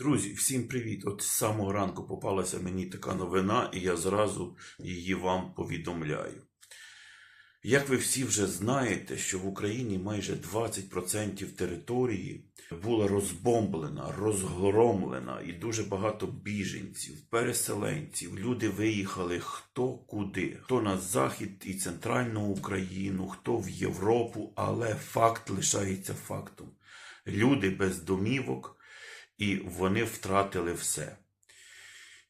Друзі, всім привіт! От з самого ранку попалася мені така новина, і я зразу її вам повідомляю. Як ви всі вже знаєте, що в Україні майже 20% території була розбомблена, розгромлена, і дуже багато біженців, переселенців. Люди виїхали хто куди, хто на захід і центральну Україну, хто в Європу, але факт лишається фактом. Люди без домівок і вони втратили все.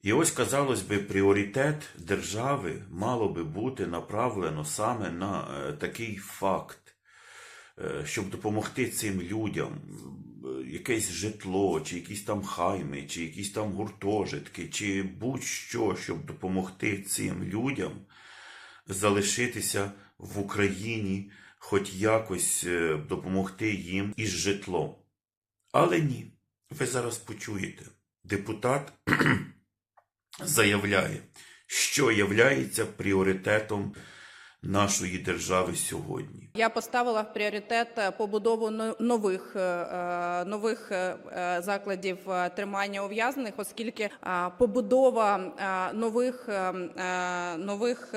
І ось, казалось би, пріоритет держави мало би бути направлено саме на е, такий факт, е, щоб допомогти цим людям, якесь житло, чи якісь там хайми, чи якісь там гуртожитки, чи будь-що, щоб допомогти цим людям залишитися в Україні, хоч якось е, допомогти їм із житлом. Але ні, ви зараз почуєте. Депутат заявляє, що являється пріоритетом нашої держави сьогодні. Я поставила в пріоритет е, побудову нових, е, е, нових закладів тримання ув'язнених, оскільки побудова нових, нових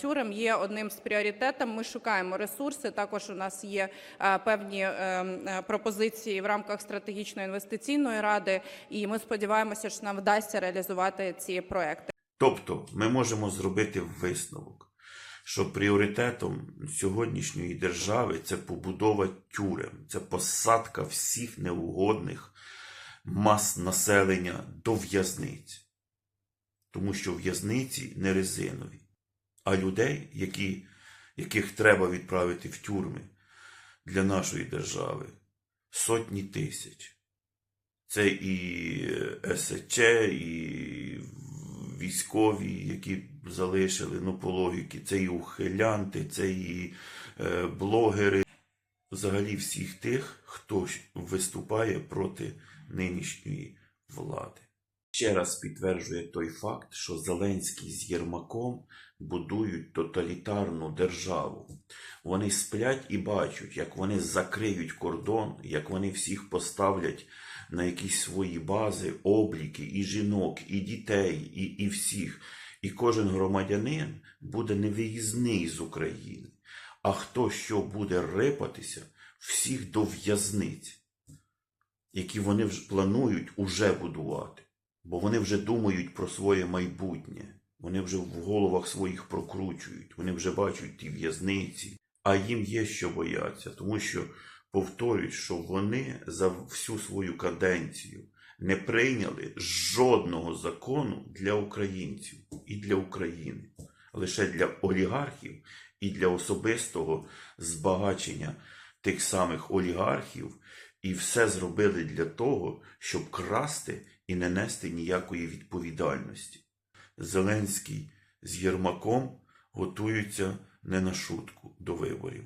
тюрем є одним з пріоритетів. Ми шукаємо ресурси. Також у нас є певні пропозиції в рамках стратегічної інвестиційної ради, і ми сподіваємося, що нам вдасться реалізувати ці проекти. Тобто ми можемо зробити висновок, що пріоритетом сьогоднішньої держави це побудова тюрем, це посадка всіх неугодних мас населення до в'язниць. Тому що в'язниці не резинові, а людей, які, яких треба відправити в тюрми для нашої держави, сотні тисяч. Це і е, СЧ, і військові, які залишили, ну, по логіки, це і ухилянти, це і е, блогери, взагалі всіх тих, хто виступає проти нинішньої влади. Ще раз підтверджує той факт, що Зеленський з Єрмаком будують тоталітарну державу. Вони сплять і бачать, як вони закриють кордон, як вони всіх поставлять на якісь свої бази, обліки, і жінок, і дітей, і, і всіх. І кожен громадянин буде невиїзний з України. А хто що буде рипатися, всіх до в'язниць, які вони планують уже будувати. Бо вони вже думають про своє майбутнє. Вони вже в головах своїх прокручують, вони вже бачать ті в'язниці, а їм є що бояться, тому що повторюють, що вони за всю свою каденцію не прийняли жодного закону для українців і для України, лише для олігархів і для особистого збагачення тих самих олігархів, і все зробили для того, щоб красти і не нести ніякої відповідальності. Зеленський з Єрмаком готуються не на шутку до виборів.